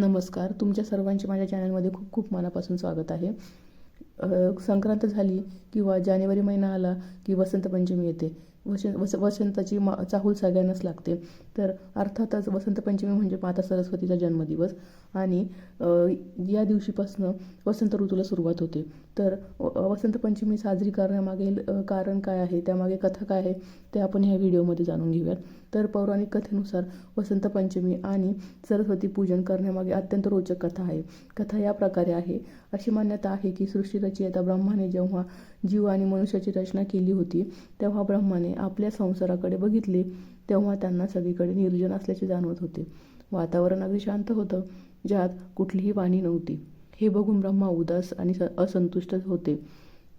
नमस्कार. तुमच्या सर्वांचे माझ्या चॅनलमध्ये खूप खूप मनापासून स्वागत आहे. संक्रांत झाली किंवा जानेवारी महिना आला की वसंत पंचमी येते. वस वस वसंताची मा चाहूल सगळ्यांनाच लागते. तर अर्थातच वसंत पंचमी म्हणजे माता सरस्वतीचा जन्मदिवस. आणि या दिवशीपासनं वसंत ऋतूला सुरुवात होते. तर वसंत पंचमी साजरी करण्यामागील कारण काय आहे? त्यामागे कथा काय आहे? ते आपण ह्या व्हिडिओमध्ये जाणून घेऊयात. तर पौराणिक कथेनुसार वसंत पंचमी आणि सरस्वती पूजन करण्यामागे अत्यंत रोचक कथा आहे. कथा या प्रकारे आहे. अशी मान्यता आहे की सृष्टी रचयिता ब्रह्माने जेव्हा जीव आणि मनुष्याची रचना केली होती तेव्हा ब्रह्माने आपल्या संसाराकडे बघितले तेव्हा त्यांना सगळीकडे निर्जन असल्याचे जाणवत होते. वातावरण अगदी शांत होतं. ज्यात कुठलीही वाणी नव्हती. हे बघून ब्रह्मा उदास आणि स असंतुष्ट होते.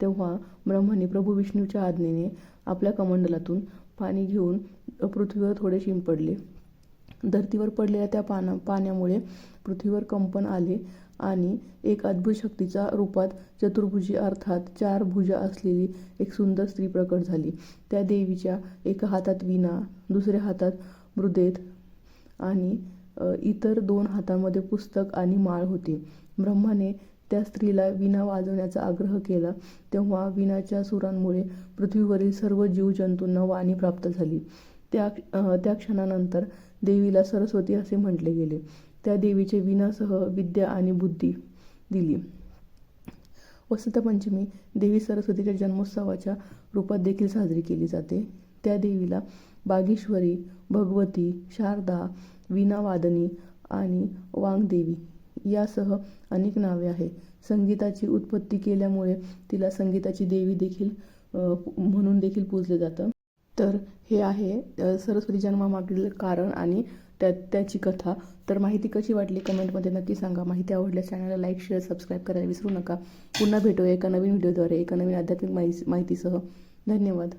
तेव्हा ब्रह्माने प्रभू विष्णूच्या आज्ञेने आपल्या कमंडलातून पाणी घेऊन पृथ्वीवर थोडे शिंपडले धर्तीवर पडलेल्या त्या पाना पाण्यामुळे पृथ्वीवर कंपन आले आणि एक अद्भुत शक्तीच्या रूपात चतुर्भुजी अर्थात चार भुजा असलेली एक सुंदर स्त्री प्रकट झाली. त्या देवीच्या एका हातात विणा दुसऱ्या हातात मृदेत आणि इतर दोन हातांमध्ये पुस्तक आणि माळ होती. ब्रह्माने त्या स्त्रीला विणा वाजवण्याचा आग्रह केला. तेव्हा विणाच्या सुरांमुळे पृथ्वीवरील सर्व जीवजंतूंना वाणी प्राप्त झाली. त्या त्या क्षणानंतर देवीला सरस्वती असे म्हटले गेले. त्या देवीचे विणासह विद्या आणि बुद्धी दिली. वसंतपंचमी देवी सरस्वतीच्या जन्मोत्सवाच्या रूपात देखील साजरी केली जाते. त्या देवीला बागेश्वरी भगवती शारदा वीणावादनी आणि वांगदेवी यासह अनेक नावे आहे संगीताची उत्पत्ती केल्यामुळे तिला संगीताची देवी देखील म्हणून देखील पूजलं जातं. तर हे आहे सरस्वती जन्मामागील कारण आणि त्या त्याची कथा. तर माहिती कशी वाटली कमेंटमध्ये नक्की सांगा. माहिती आवडल्यास चॅनलला लाईक शेअर सबस्क्राईब करायला विसरू नका. पुन्हा भेटूया एका नवीन व्हिडिओद्वारे एका नवीन आध्यात्मिक माहिती माहितीसह. धन्यवाद.